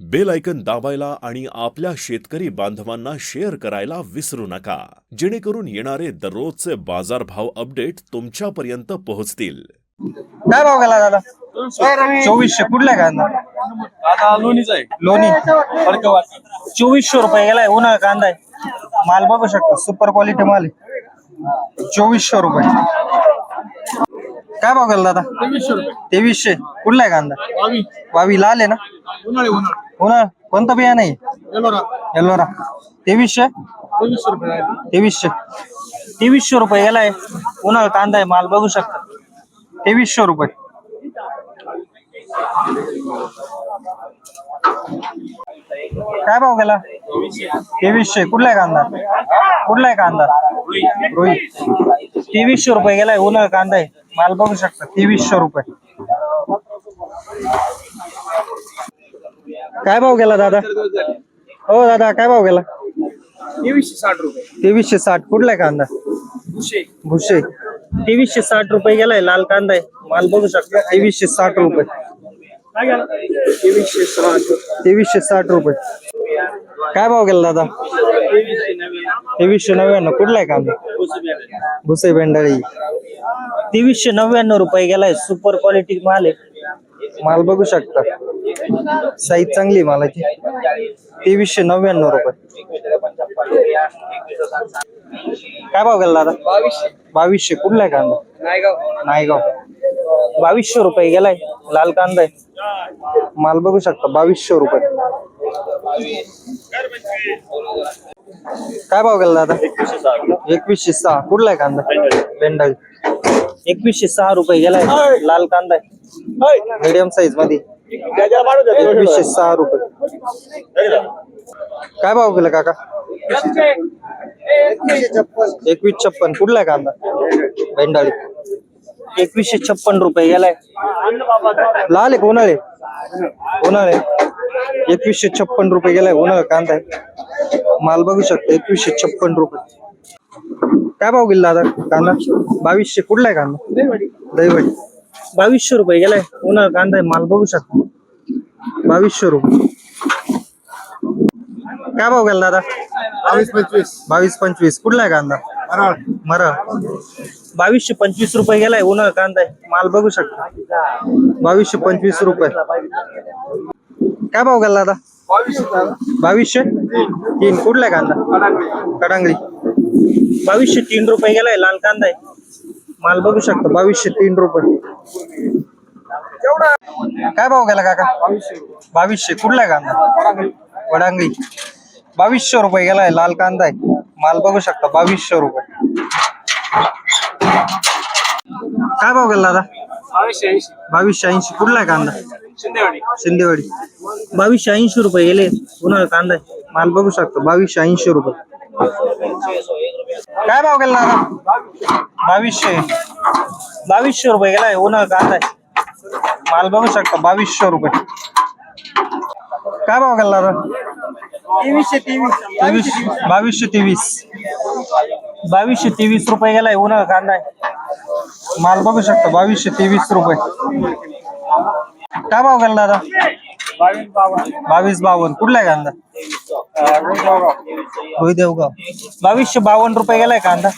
Bell icon दाबायला आणि आपल्या शेतकरी बांधवांना शेअर करायला विसरू नका. जेणेकरून येणारे दररोजचे बाजारभाव अपडेट तुमच्यापर्यंत पोहोचतील. काय भाव गेला दादा? चोवीसशे. कुठला कांदा? आता लोणीच आहे. लोणी. फडकवाची चोवीसशे रुपये गेलाय उन्हाळा कांदा आहे. माल बघू शकता सुपर क्वालिटी माल आहे. चोवीसशे रुपये. काय भाव गेला दादा? तेवीसशे कुठला आहे कांदा? वावी. वावी लाल आहे ना? उन्हाळा कोणतं बिया नाही एलोरा. एल्लोरा तेवीसशे? तेवीसशे रुपये आहे. तेवीसशे. तेवीसशे रुपये गेलाय. उन्हाळा कांदा आहे माल बघू शकता. तेवीसशे रुपये. काय भाव गेला? तेवीसशे. कुठला आहे कांदा? कुठला आहे कांदा? रोहित तेवीसशे रुपये गेलाय उन्हाळा कांदा आहे. माल बघू शकता. तेवीसशे रुपये. काय भाव गेला दादा? हो दादा काय भाव गेला? तेवीसशे साठ रुपये. तेवीसशे साठ. कुठला आहे कांदा? भुसे. तेवीसशे साठ रुपये गेलाय लाल कांदा आहे. माल बघू शकता. तेवीसशे साठ रुपये. तेवीसशे साठ. तेवीसशे साठ रुपये. काय भाव गेला दादा? तेवीसशे नव्याण्णव. कुठला आहे कांदा. भुसे भेंडाळी. तेवीसशे नव्याण्णव रुपये गेलाय. सुपर क्वालिटी माल आहे. माल बघू शकता. साईज चांगली आहे मालाची. तेवीसशे नव्याण्णव रुपये. काय भाव गेला दादा? बावीसशे. कुठला आहे कांदा? नायगाव. नायगाव. बावीसशे रुपये गेलाय. लाल कांदा आहे. माल बघू शकता. बावीसशे रुपये. काय भाव गेला दादा? एकवीसशे सहा. कुठला आहे कांदा? बेंडाळी एकवीसशे सहा रुपये गेलाय. लाल कांदा आहे. मीडियम साईजमध्ये. एकवीसशे सहा रुपये। काय भाव गेला काका? एकवीस छप्पन. कुठला आहे कांदा? बेंडाळी एकवीसशे छप्पन रुपये गेलाय लाल आहे का उन्हाळे? एकवीसशे छप्पन रुपये गेलाय उन्हाळा कांदा आहे. माल बघू शकता एकवीसशे छप्पन रुपये. काय भाव गेला दादा कांदा? बावीसशे. कुठला आहे कांदा? दहीवडी. बावीसशे रुपये गेलाय. उन्हाळा कांदा आहे माल बघू शकता. बावीसशे रुपये. काय भाव गेला दादा? बावीस पंचवीस. बावीस पंचवीस. कुठला आहे कांदा? मराठ मरा बावीसशे पंचवीस रुपये गेलाय उन्हाळा कांदा आहे माल बघू शकता. बावीसशे पंचवीस रुपये. काय भाव गेला दादा? बावीसशे बावीसशे? तीन. कुठला आहे कांदा? कडांगळी बावीसशे तीन रुपये गेलाय लाल कांदा आहे. माल बघू शकता बावीसशे तीन रुपये. काय भाव गेला काका? बावीसशे. कुठला कांदा? वडांगळी बावीसशे रुपये गेलाय लाल कांदा आहे. माल बघू शकता बावीसशे रुपये. काय भाव गेला दादा? बावीसशे ऐंशी. कुठला आहे कांदा? शिंदेवाडी. शिंदेवाडी. बावीसशे ऐंशी रुपये गेले उन्हाळा कांदा. माल बघू शकतो बावीसशे ऐंशी रुपये. काय भाव गेला दादा? बावीसशे. बावीसशे रुपये गेलाय उन्हाळा कांदा. माल बघू शकता बावीसशे रुपये. काय भाव गेला दादा? तेवीसशे तेवीस. बावीसशे तेवीस. बावीसशे तेवीस रुपये गेलाय उन्हाळा कांदा आहे. माल बघू शकता बावीसशे तेवीस रुपये. काय भाव गेला दादा? बावीस बावन्न. कुठला आहे कांदा? देवगाव बावीसशे बावन्न रुपये गेलाय कांदा.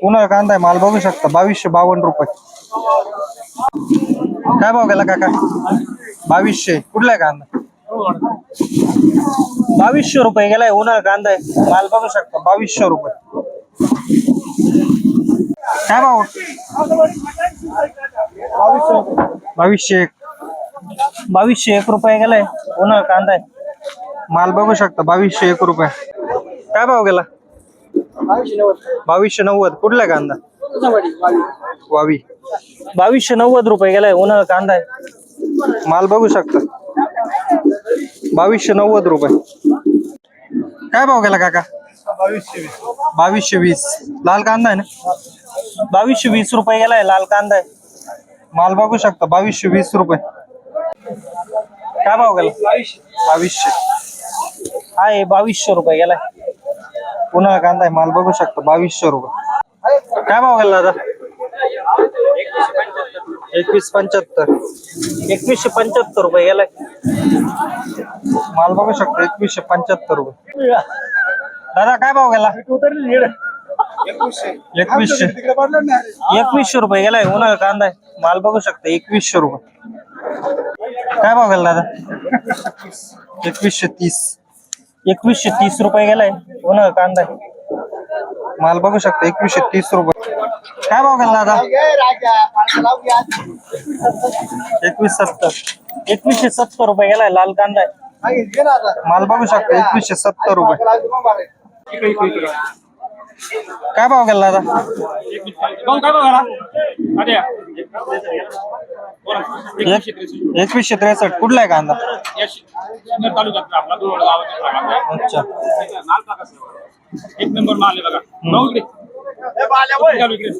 पुन्हा कांदा आहे माल बघू शकता. बावीसशे बावन्न रुपये. काय भाव गेला काका? बावीसशे. कुठला आहे कांदा? बावीसशे रुपये गेलाय उन्हाळा कांदा आहे. माल बघू शकता बावीसशे रुपये. काय भाव? बावीसशे एक. बावीसशे एक रुपये गेलाय उन्हाळा कांदा आहे. माल बघू शकता बावीसशे एक रुपये. काय भाव गेला? बावीसशे नव्वद. कुठला कांदा? वावी. बावीसशे नव्वद रुपये गेलाय उन्हाळा कांदा आहे. माल बघू शकता. बावीसशे नव्वद रुपये. काय भाव गेला काका? बावीसशे वीस. बावीसशे वीस लाल कांदा आहे ना? बावीसशे वीस रुपये गेलाय लाल कांदा आहे. माल बघू शकता बावीसशे वीस रुपये. काय भाव गेला? बावीसशे. हा आहे, बावीसशे रुपये पुन्हा कांदा आहे, माल बघू शकता, बावीसशे रुपये. काय भाव गेला दादा? एकवीस पंच्याहत्तर. एकवीसशे पंच्याहत्तर रुपये गेलाय. माल बघू शकता, एकवीसशे पंच्याहत्तर रुपये. दादा, काय भाव गेला? एकवीसशे. एकवीसशे रुपये गेलाय, उन्हाळा कांदा आहे. माल बघू शकता, एकवीसशे रुपये. काय भाव गेला दादा? एकवीसशे तीस. एकवीसशे तीस रुपये गेलाय. हो उन्हाळा कांदा. माल बघू शकता एकवीसशे तीस रुपये. काय भाव गेला दादा? एकवीस सत्तर. एकवीसशे सत्तर रुपये गेलाय लाल कांदा माल बघू शकता एकवीसशे सत्तर रुपये. काय भाव गेला काऊन काय बघा अरे एक- एकवीसशे त्रेसष्ट कुठला आहे कांदा? तालुक्यात आपला दोन गावाचा भाग आहे. अच्छा. माल टाका सर. एक नंबर माल आहे बघा. भाऊ इकडे. चालू इकडे.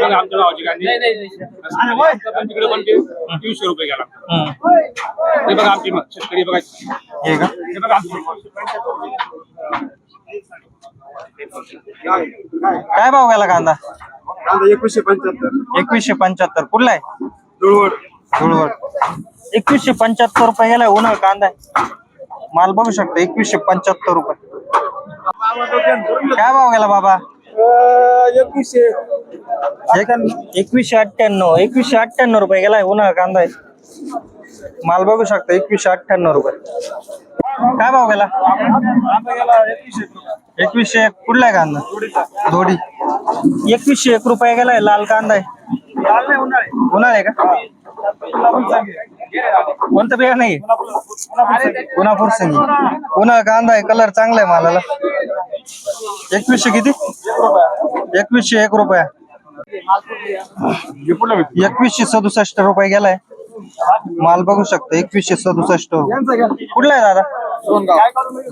बघा आमच्या गावाची गांधी. आमचं पण तिकडे पण ते तीनशे रुपये गेला. हम्म. हे बघा आमची मग शेतकरी बघा. हे का? हे बघा आमची काय भाव गेला कांदा? कांदा एकवीसशे पंच्याहत्तर. एकवीसशे पंच्याहत्तर. कुठला आहे? धुळवड. धुळवड. एकवीसशे पंच्याहत्तर रुपये गेलाय उन्हाळ कांदा आहे. माल बघू शकता एकवीसशे पंच्याहत्तर रुपये. काय भाव गेला बाबा? एकवीसशे. एक- एकवीसशे अठ्ठ्याण्णव. एकवीसशे अठ्ठ्याण्णव रुपये गेलाय उन्हाळा कांदा आहे. माल बघू शकता एकवीसशे अठ्ठ्याण्णव रुपये. काय भाव गेला? एकवीसशे. एक कुठला आहे कांदा? धोडी. एकवीसशे एक रुपये गेलाय लाल कांदा आहे. उन्हाळे का? कोणतं बिया नाही पुन्हा सिंगी पुन्हा कांदा आहे. कलर चांगला आहे मालाला. एकवीसशे किती? एकवीसशे एक रुपया. एकवीसशे सदुसष्ट रुपये गेलाय माल बघू शकता. एकवीसशे सदुसष्ट रुपये. कुठला आहे दादा?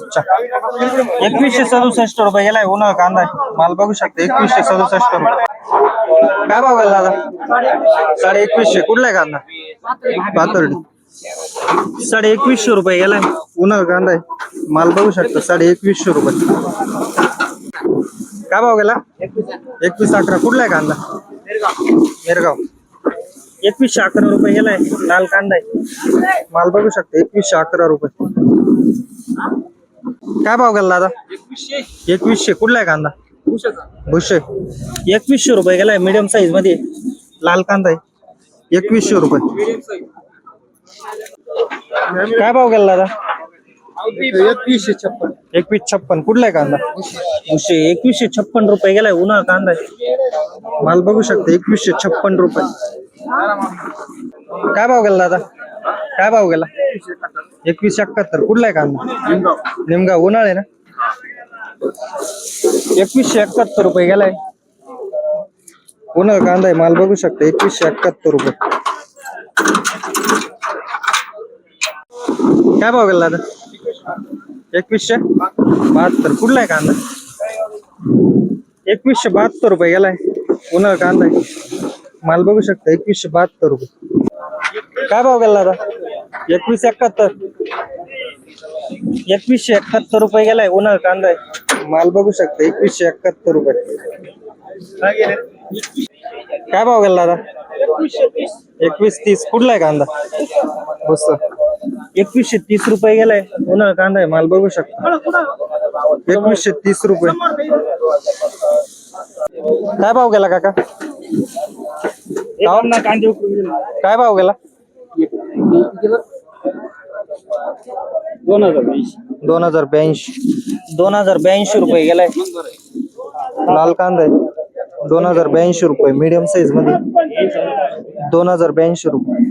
अच्छा. एकवीसशे सदुसष्ट रुपये. गेलाय उन्हाळा कांदा. आहे माल बघू शकता. एकवीसशे सदुसष्ट रुपये. काय भाव गेला दादा? साडे एकवीसशे. कुठला आहे कांदा? पातर्डी साडे एकवीसशे रुपये. गेलाय उन्हाळा कांदा आहे. माल बघू शकता. साडे एकवीसशे रुपये. काय भाव गेला? एकवीस अकरा कुठला आहे कांदा? मेरगाव. एकवीसशे अकरा रुपये गेलाय लाल कांदा आहे. माल बघू शकता एकवीसशे अकरा रुपये. काय भाव गेला दादा? एकवीसशे. कुठला आहे कांदा? भुशे. एकवीसशे रुपये गेलाय मीडियम साईजमध्ये. लाल कांदा आहे. एकवीसशे रुपये. काय भाव गेला दादा? एकवीसशे छप्पन. एकवीस छप्पन. कुठला आहे कांदा? भुशे. एकवीसशे छप्पन रुपये गेलाय उन्हाळा कांदा आहे. माल बघू शकता एकवीसशे छप्पन रुपये. काय भाव गेला दादा? काय भाव गेला? एकवीसशे एकाहत्तर. कुठला आहे कांदा? नेमका उन्हाळे आहे ना? एकवीसशे एकाहत्तर रुपये गेलाय. उन्हाळ कांदा आहे माल बघू शकता. एकवीसशे एकाहत्तर रुपये. काय भाव गेला दादा? एकवीसशे? बहात्तर. कुठला आहे कांदा? एकवीसशे बहात्तर रुपये गेलाय. उन्हाळ कांदा आहे. माल बघू शकता, एकवीसशे बहात्तर रुपये. काय भाव गेला दादा एकवीस एकाहत्तर. एकवीसशे रुपये गेलाय, उन्हाळा कांदा आहे. माल बघू शकता, एकवीसशे एकाहत्तर रुपये. काय भाव गेला दादा एकवीस तीस. कुठला आहे कांदा? बस एकवीसशे तीस रुपये गेलाय, उन्हाळा कांदा आहे, माल बघू शकता. एकवीसशे तीस रुपये. काय भाव गेला काका? कांदे काय भाव गेला? दोन हजार वीस दोन हजार ब्याऐंशी. दोन हजार ब्याऐंशी रुपये गेलाय. लाल कांदा आहे. दोन हजार ब्याऐंशी रुपये मीडियम साईजमध्ये. दोन हजार ब्याऐंशी रुपये.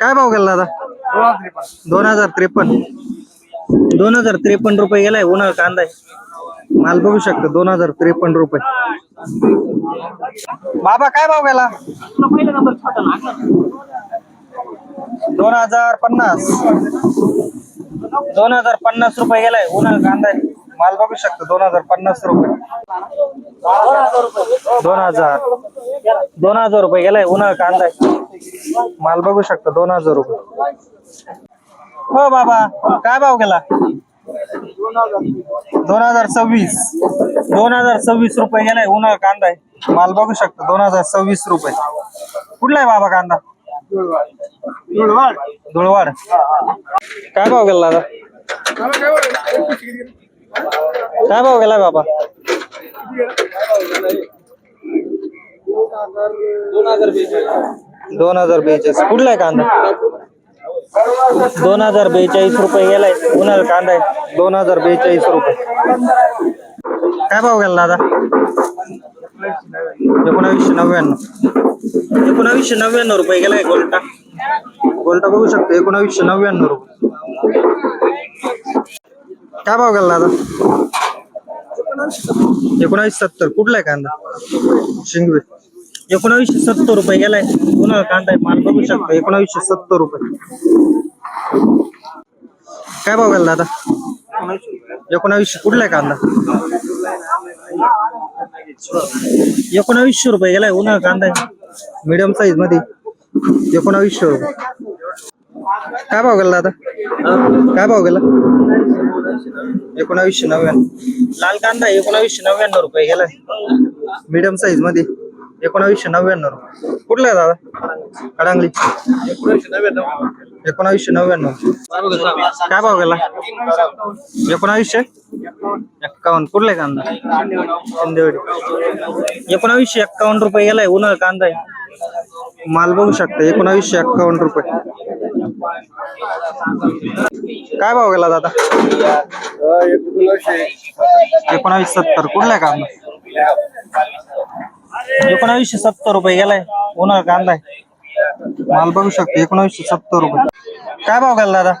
काय भाव गेला दादा? दोन हजार त्रेपन्न. दोन हजार त्रेपन्न रुपये गेलाय उन्हाळा कांदा आहे. माल बघू शकता दोन हजार त्रेपन्न रुपये. बाबा काय भाव गेला? दोन हजार पन्नास. दोन हजार पन्नास रुपये गेलाय उन्हा कांदा माल बघू शकतो दोन हजार पन्नास रुपये. दोन हजार. दोन हजार रुपये गेलाय उन्हा कांदा माल बघू शकतो दोन हजार रुपये. हो बाबा काय भाव गेला? दोन हजार सव्वीस. दोन हजार सव्वीस रुपये गेलाय उन्हा कांदा आहे. माल बघू शकतो दोन हजार सव्वीस रुपये. कुठला आहे बाबा कांदा? धुळवाड. काय भाव गेला दादा? काय भाव गेलाय बाबा? दोन हजार बेचाळीस. कुठला आहे कांदा? दोन हजार बेचाळीस रुपये गेलाय. उन्हाळ कांदा आहे. दोन हजार बेचाळीस रुपये. काय भाव गेला दादा? एकोणावीसशे नव्याण्णव. एकोणावीसशे नव्याण्णव रुपये गेलाय गोल्टा. गोल्टा बघू शकतो. एकोणावीसशे नव्याण्णव रुपये. काय भाव गेला दादा? एकोणावीस सत्तर. कुठला आहे कांदा? शिंगवे. एकोणावीसशे सत्तर रुपये गेलाय. पुन्हा कांदा आहे माल बघू शकतो. एकोणावीसशे सत्तर रुपये. काय भाव गेला दादा? एकोणावीसशे कुठला आहे कांदा? एकोणावीसशे रुपये गेलाय उन्हा कांदा आहे. साईजमध्ये. एकोणावीसशे रुपये. काय भाव गेला दादा? काय भाव गेला? एकोणावीसशे नव्याण्णव. लाल कांदा एकोणावीसशे नव्याण्णव रुपये गेलाय. मिडियम साईजमध्ये. एकोणावीसशे नव्याण्णव रुपये. कुठला आहे दादा? कडांगली. एकोणावीसशे नव्याण्णव. काय भाव गेला? एकोणावीसशे? एक्कावन्न कुठला आहे कांदा? शिंदेवाडी. एकोणावीसशे एक्कावन्न रुपये गेलाय उन्हा कांदा आहे. माल बघू शकता एकोणावीसशे एक्कावन्न रुपये. काय भाव गेला दादा? एकोणावीस सत्तर. कुठला आहे कांदा? एकोणावीसशे सत्तर रुपये गेलाय. उन्हा कांदा आहे माल बघू शकतो एकोणावीसशे सत्तर रुपये. काय भाव गेला दादा?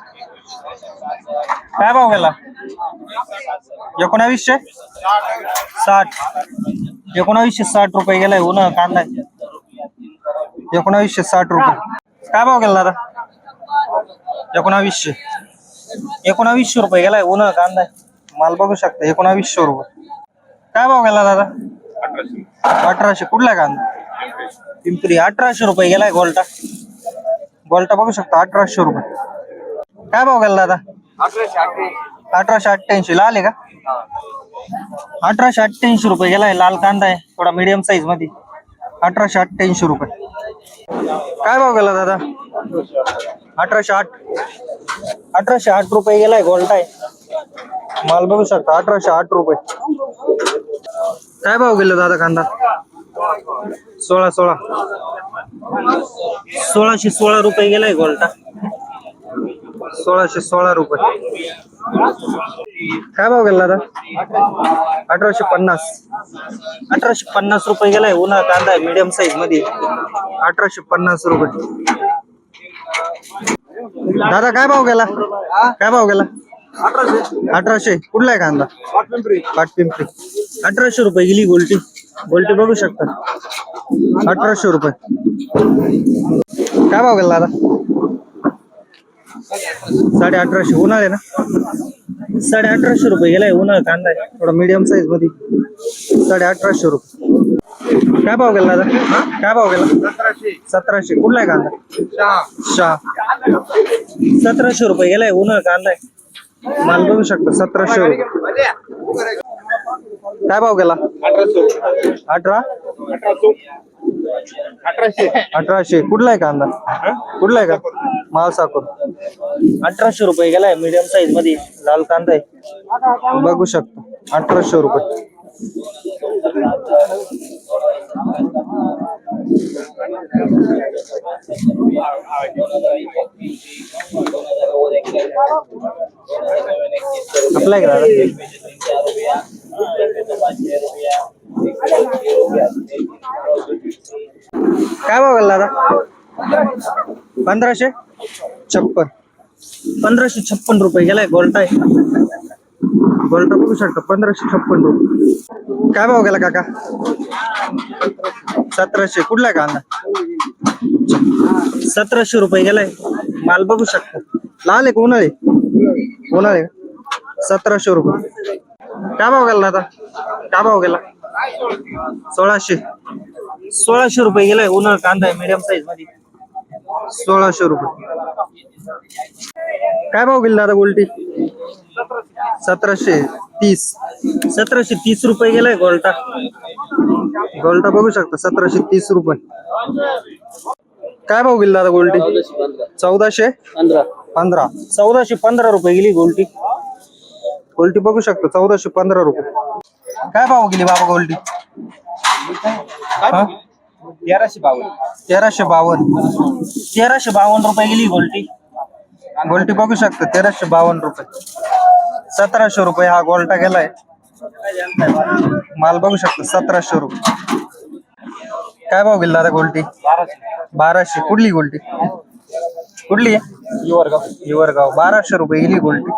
काय भाव गेला? एकोणावीसशे? साठ. एकोणावीसशे साठ रुपये गेलाय उन्हा कांदा एकोणावीसशे साठ रुपये. काय भाव गेला दादा? एकोणावीसशे. एकोणावीसशे रुपये गेलाय उन्हा कांदा माल बघू शकता एकोणावीसशे रुपये. काय भाव गेला दादा? अठराशे. कुठला कांदा? पिंपरी. अठराशे रुपये गेलाय गोल्टा. गोल्टा बघू शकता अठराशे रुपये. काय भाव गेला दादा? अठराशे अठ्ठ्याऐंशी. लाल आहे का? अठराशे अठ्ठ्याऐंशी रुपये गेलाय. लाल कांदा आहे थोडा मीडियम साईजमध्ये. अठराशे अठ्ठ्याऐंशी रुपये. काय भाव गेला दादा? अठराशे आठ. अठराशे आठ रुपये गेलाय गोल्टा आहे. माल बघू शकता अठराशे आठ रुपये. काय भाव गेला दादा कांदा? सोळा सोळा. सोळाशे सोळा रुपये गेलाय गोल्टा. सोळाशे सोळा रुपये. काय भाव गेला दादा? अठराशे पन्नास. अठराशे पन्नास रुपये गेलाय उन्हाळा कांदा आहे साईजमध्ये. अठराशे पन्नास रुपये. दादा काय भाव गेला? काय भाव गेला? अठराशे. कुठला आहे कांदा? पाटपिंपरी अठराशे रुपये गेली गोल्टी. गोल्टी बघू शकता. अठराशे रुपये. काय भाव गेला दादा? साडे अठराशे. उन्हाळे ना? साडे अठराशे रुपये गेलाय उन्हाळा कांदा आहे. थोडा मीडियम साईजमध्ये. साडे अठराशे रुपये. काय भाव गेला दादा? काय भाव गेला? सतराशे. कुठला आहे कांदा? शहा सतराशे रुपये गेलाय उन्हाळा कांदा आहे. माल बघू शकतो सतराशे रुपये काय भाव गेला अठरा अठराशे कुठला आहे कांदा कुठला आहे का माल साखर अठराशे रुपये गेलाय मीडियम साईजमध्ये लाल कांदा आहे बघू शकतो अठराशे रुपये आपला आहे काय भाव गेला दादा? पंधराशे? छप्पन. पंधराशे छप्पन रुपये गेलाय गोल्टा आहे. गोल्टा बघू शकता पंधराशे छप्पन रुपये. काय भाव गेला काका? सतराशे. कुठला आहे कांदा? सतराशे रुपये गेलाय. माल बघू शकता. लाल आहे का उन्हाळे? उन्हाळे का? सतराशे रुपये. काय भाव गेला दादा काय भाव गेला? सोळाशे. सोळाशे रुपये गेलाय उन्हाळ कांदा आहे मीडियम साईजमध्ये. सोळाशे रुपये. काय भाव गेला दादा गोल्टी सतराशे तीस. सतराशे तीस रुपये गेलाय गोल्टा गोल्टा बघू शकता सतराशे तीस रुपये. काय भाव गेला दादा गोल्टी चौदाशे? पंधरा. चौदाशे पंधरा रुपये गेली गोल्टी गोल्टी बघू शकता चौदाशे पंधरा रुपये. काय भाव गेली बाबा गोल्टी हा? तेराशे बावन्न. तेराशे बावन्न. तेराशे बावन्न रुपये गेली गोल्टी गोल्टी बघू शकता तेराशे बावन्न रुपये. सतराशे रुपये हा गोल्टा गेलाय. माल बघू शकता सतराशे रुपये. काय भाव गेला दादा गोल्टी बाराशे. कुठली गोल्टी कुठली? आहे हिवरगाव बाराशे रुपये गेली गोल्टी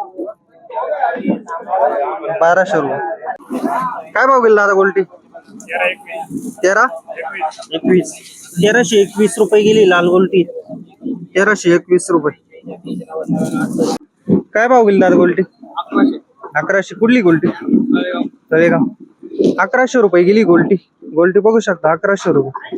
बाराशे रुपये. काय भाव गेला दादा गोल्टी? तेरा? एकवीस. तेराशे एकवीस रुपये गेली लाल गोल्टी. तेराशे एकवीस रुपये. काय भाव गेली दादा गोल्टी? अकराशे. कुठली गोल्टी? तळेगाव. अकराशे रुपये गेली गोल्टी. गोल्टी बघू शकता अकराशे रुपये.